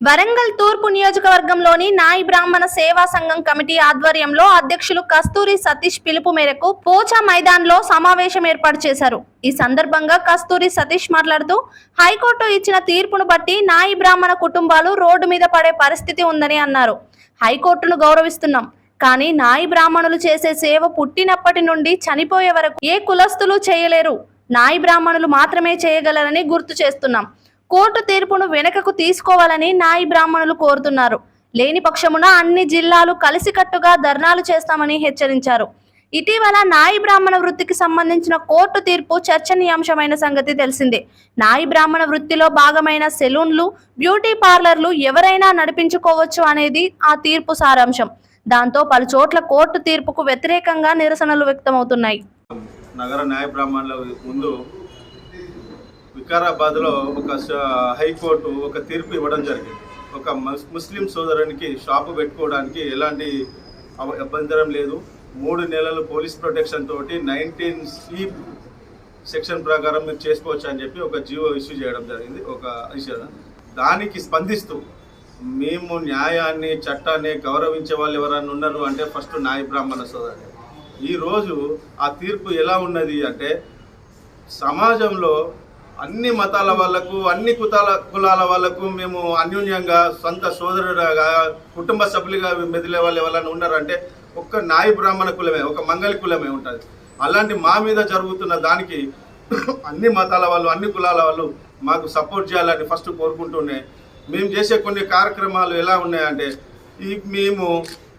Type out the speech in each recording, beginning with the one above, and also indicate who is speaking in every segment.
Speaker 1: వరంగల్ తూర్పు నియోజకవర్గంలోని నాయి బ్రాహ్మణ సేవా సంఘం కమిటీ ఆధ్వర్యంలో అధ్యక్షులు కస్తూరి సతీష్ పిలుపు మేరకు పోచా మైదాన్లో సమావేశం ఏర్పాటు చేశారు. ఈ సందర్భంగా కస్తూరి సతీష్ మాట్లాడుతూ హైకోర్టు ఇచ్చిన తీర్పును బట్టి నాయి బ్రాహ్మణ కుటుంబాలు రోడ్డు మీద పడే పరిస్థితి ఉందని అన్నారు. హైకోర్టును గౌరవిస్తున్నాం కానీ నాయి బ్రాహ్మణులు చేసే సేవ పుట్టినప్పటి నుండి చనిపోయే వరకు ఏ కులస్తులు చేయలేరు. నాయి బ్రాహ్మణులు మాత్రమే చేయగలరని గుర్తు చేస్తున్నాం. కోర్టు తీర్పును వెనుకకు తీసుకోవాలని నాయి బ్రాహ్మణులు కోరుతున్నారు. లేని పక్షమున అన్ని జిల్లాలు కలిసికట్టుగా ధర్నాలు చేస్తామని హెచ్చరించారు. ఇటీవల నాయి బ్రాహ్మణ వృత్తికి సంబంధించిన కోర్టు తీర్పు చర్చనీయాంశమైన సంగతి తెలిసిందే. నాయి బ్రాహ్మణ వృత్తిలో భాగమైన సెలూన్లు బ్యూటీ పార్లర్లు ఎవరైనా నడిపించుకోవచ్చు అనేది ఆ తీర్పు సారాంశం. దాంతో పలు చోట్ల కోర్టు తీర్పుకు వ్యతిరేకంగా నిరసనలు వ్యక్తమవుతున్నాయి.
Speaker 2: నగర న్యాయ బ్రాహ్మణుల ముందు వికారాబాద్లో ఒక హైకోర్టు ఒక తీర్పు ఇవ్వడం జరిగింది. ఒక ముస్లిం సోదరునికి షాపు పెట్టుకోవడానికి ఎలాంటి అభ్యంతరం లేదు. మూడు నెలలు పోలీస్ ప్రొటెక్షన్ తోటి నైన్టీన్ సి సెక్షన్ ప్రకారం మీరు చేసుకోవచ్చు అని చెప్పి ఒక జీవో ఇష్యూ చేయడం జరిగింది. ఒక ఇష్యూ దానికి స్పందిస్తూ మేము న్యాయాన్ని చట్టాన్ని గౌరవించే వాళ్ళు ఎవరైనా ఉన్నారు అంటే ఫస్ట్ న్యాయ బ్రాహ్మణ సోదరుడు. ఈరోజు ఆ తీర్పు ఎలా ఉన్నది అంటే సమాజంలో అన్ని మతాల వాళ్ళకు అన్ని కుతాల కులాల వాళ్ళకు మేము అన్యోన్యంగా సొంత సోదరుడుగా కుటుంబ సభ్యులుగా మెదిలే వాళ్ళు ఎవరైనా ఉన్నారంటే ఒక్క నాయ బ్రాహ్మణ కులమే ఒక మంగళి కులమే ఉంటుంది. అలాంటి మా మీద జరుగుతున్న దానికి అన్ని మతాల వాళ్ళు అన్ని కులాల వాళ్ళు మాకు సపోర్ట్ చేయాలని ఫస్ట్ కోరుకుంటూనే మేము చేసే కొన్ని కార్యక్రమాలు ఎలా ఉన్నాయంటే ఈ మేము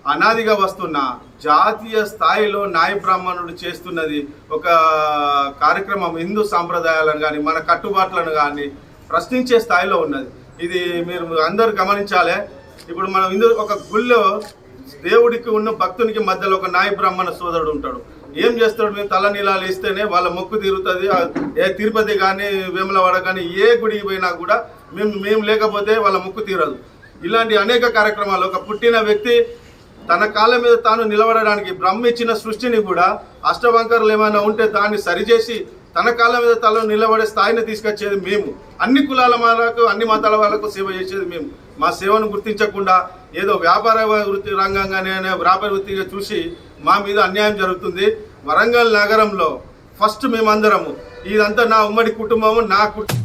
Speaker 2: అనాదిగా వస్తున్న జాతీయ స్థాయిలో నాయ బ్రాహ్మణుడు చేస్తున్నది ఒక కార్యక్రమం హిందూ సాంప్రదాయాలను కానీ మన కట్టుబాట్లను కానీ ప్రశ్నించే స్థాయిలో ఉన్నది. ఇది మీరు అందరు గమనించాలి. ఇప్పుడు మనం హిందూ ఒక గుళ్ళో దేవుడికి ఉన్న భక్తునికి మధ్యలో ఒక నాయ బ్రాహ్మణ సోదరుడు ఉంటాడు. ఏం చేస్తాడు? మేము తల నీలాలు ఇస్తేనే వాళ్ళ మొక్కు తీరుతుంది ఏ తిరుపతి కానీ వేములవాడ కానీ ఏ గుడికి పోయినా కూడా మేము మేము లేకపోతే వాళ్ళ మొక్కు తీరదు. ఇలాంటి అనేక కార్యక్రమాలు ఒక పుట్టిన వ్యక్తి తన కాళ్ళ మీద తాను నిలబడడానికి బ్రహ్మ ఇచ్చిన సృష్టిని కూడా అష్టవంకరలు ఏమైనా ఉంటే దాన్ని సరిచేసి తన కాళ్ళ మీద తల నిలబడే స్థాయిని తీసుకొచ్చేది మేము. అన్ని కులాల వాళ్ళకు అన్ని మతాల వాళ్ళకు సేవ చేసేది మేము. మా సేవను గుర్తించకుండా ఏదో వ్యాపార వృత్తి రంగంగానే వ్యాపార వృత్తిగా చూసి మా మీద అన్యాయం జరుగుతుంది. వరంగల్ నగరంలో ఫస్ట్ మేమందరము. ఇదంతా నా ఉమ్మడి కుటుంబము నా కుటుంబం